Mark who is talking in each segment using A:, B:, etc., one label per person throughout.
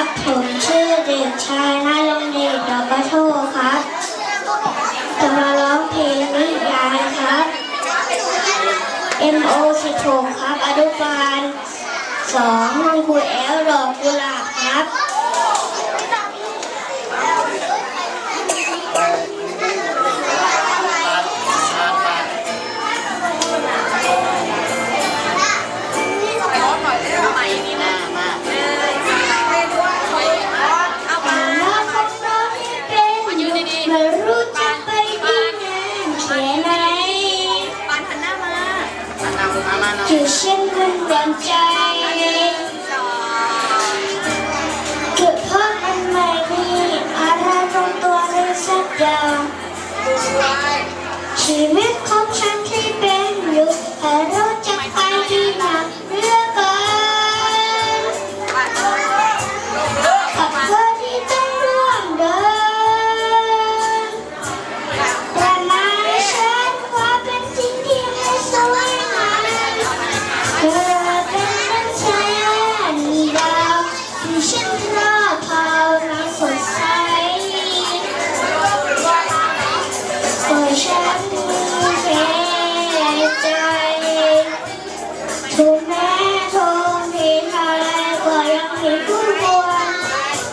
A: ับผมชื่อเด็กชายนายงเดชดอกกระโทครับ จะมาร้องเพลงนิยายครับ MO 16ครับอนุบาลสองห้องครูแอลดอกกุหลาบครับ จุดเช่นคุณดวงใจเกิดพ่อมันไม่มีอะไรตรงตัวเลยสักอย่างชีวิตของฉันที่เป็นอยู่อะไร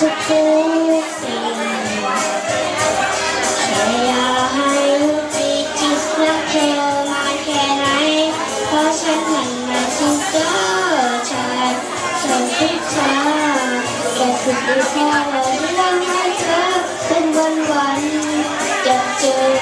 A: สักทุกสิ่งแค่อยากให้รู้จิตจิตรักเธอมาแค่ไหนเพราะฉันหันมาที่เดก็ในฉันคิดเธอแต่สุดที่แเราเรื่องให้เธอเป็นวันวันอยากเจอ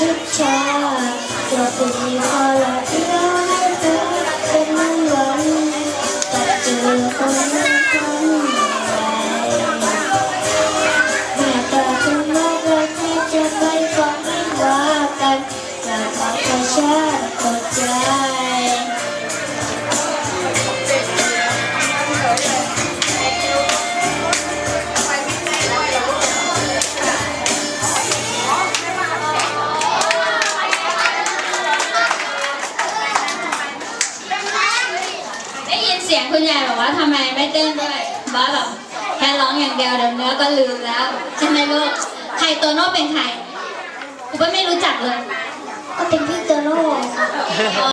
A: chúc cho cho tình yêu hoa là yêu ta trên nắng lớn tập trường
B: con nắng ยายบอกว่าทำไมไม่เต้นด้วยบ้าแบบแค่ร้องอย่างเดียวเดี๋ยวเนื้อก็ลืมแล้วใช่ไหมลูกใครโตโน่เป็นใครกูก็ไม่รู้จักเลย
A: ก็เป็นพี่โตโน่ค่